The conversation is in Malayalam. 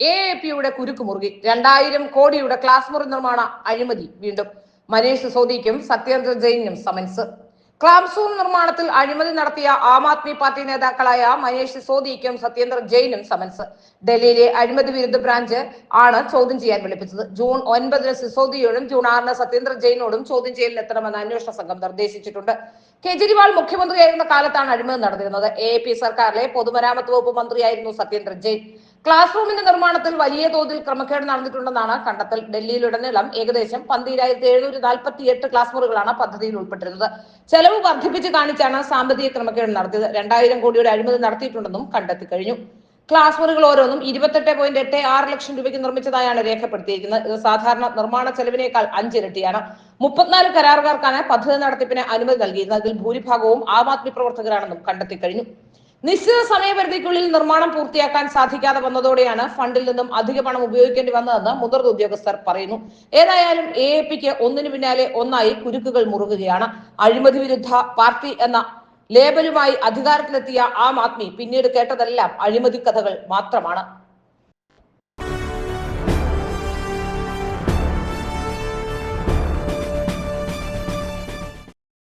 എ എ പിയുടെ കുരുക്ക് മുറുകി. രണ്ടായിരം കോടിയുടെ ക്ലാസ് മുറി നിർമ്മാണ അഴിമതി വീണ്ടും. മനീഷ് സിസോദിക്കും സത്യേന്ദ്ര ജെയിനും സമൻസ് ക്ലാസ് റൂം നിർമ്മാണത്തിൽ അഴിമതി നടത്തിയ ആം ആദ്മി പാർട്ടി നേതാക്കളായ മനീഷ് സിസോദിക്കും സത്യേന്ദ്ര ജെയിനും സമൻസ് ഡൽഹിയിലെ അഴിമതി വിരുദ്ധ ബ്രാഞ്ച് ആണ് ചോദ്യം ചെയ്യാൻ വിളിപ്പിച്ചത്. ജൂൺ ഒൻപതിന് സിസോദിയോടും ജൂൺ ആറിന് സത്യേന്ദ്ര ജെയിനോടും ചോദ്യം ചെയ്യലിൽ എത്തണമെന്ന് അന്വേഷണ സംഘം നിർദ്ദേശിച്ചിട്ടുണ്ട്. കെജ്രിവാൾ മുഖ്യമന്ത്രിയായിരുന്ന കാലത്താണ് അഴിമതി നടന്നിരുന്നത്. എ പി സർക്കാരിലെ പൊതുമരാമത്ത് വകുപ്പ് മന്ത്രിയായിരുന്നു സത്യേന്ദ്ര ജെയിൻ. ക്ലാസ് റൂമിന്റെ നിർമ്മാണത്തിൽ വലിയ തോതിൽ ക്രമക്കേട് നടന്നിട്ടുണ്ടെന്നാണ് കണ്ടെത്തൽ. ഡൽഹിയിലുടനീളം ഏകദേശം പന്തിരായിരത്തി എഴുന്നൂറ്റി നാൽപ്പത്തി എട്ട് ക്ലാസ് മുറികളാണ് പദ്ധതിയിൽ ഉൾപ്പെട്ടിരുന്നത്. ചെലവ് വർദ്ധിപ്പിച്ച് കാണിച്ചാണ് സാമ്പത്തിക ക്രമക്കേട് നടത്തിയത്. രണ്ടായിരം കോടിയുടെ അഴിമതി നടത്തിയിട്ടുണ്ടെന്നും കണ്ടെത്തി കഴിഞ്ഞു. ക്ലാസ് മുറികൾ ഓരോന്നും ഇരുപത്തെട്ട് പോയിന്റ് എട്ട് ആറ് ലക്ഷം രൂപയ്ക്ക് നിർമ്മിച്ചതായാണ് രേഖപ്പെടുത്തിയിരിക്കുന്നത്. ഇത് സാധാരണ നിർമ്മാണ ചെലവിനേക്കാൾ അഞ്ചിരട്ടിയാണ്. മുപ്പത്തിനാല് കരാറുകാർക്കാണ് പദ്ധതി നടത്തിപ്പിന് അനുമതി നൽകിയിരുന്നത്. അതിൽ ഭൂരിഭാഗവും ആം ആദ്മി പ്രവർത്തകരാണെന്നും കണ്ടെത്തി കഴിഞ്ഞു. നിശ്ചിത സമയപരിധിക്കുള്ളിൽ നിർമ്മാണം പൂർത്തിയാക്കാൻ സാധിക്കാതെ വന്നതോടെയാണ് ഫണ്ടിൽ നിന്നും അധിക പണം ഉപയോഗിക്കേണ്ടി വന്നതെന്ന് മുതിർന്ന ഉദ്യോഗസ്ഥർ പറയുന്നു. ഏതായാലും എ എ പിക്ക് ഒന്നിനു പിന്നാലെ ഒന്നായി കുരുക്കുകൾ മുറുകുകയാണ്. അഴിമതി വിരുദ്ധ പാർട്ടി എന്ന ലേബലുമായി അധികാരത്തിലെത്തിയ ആം ആദ്മി പിന്നീട് കേട്ടതെല്ലാം അഴിമതി കഥകൾ മാത്രമാണ്.